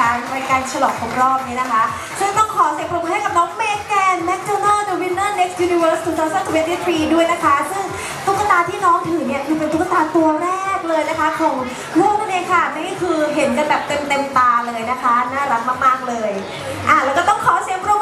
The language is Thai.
การรายการฉลองครบรอบนี้นะคะ ซึ่งต้องขอเสียงปรบมือให้กับน้องเมแกนแมคโดนัลด์ The Winner Next Universe 2023 ด้วยนะคะ ซึ่งตุ๊กตาที่น้องถือเนี่ยคือเป็นตุ๊กตาตัวแรกเลยนะคะ ของโลกนั่นเองค่ะนี่คือเห็นกันแบบเต็มเต็มๆตาเลยนะคะ น่ารักมากๆเลย อะแล้วก็ต้องขอเสียงปรบมือ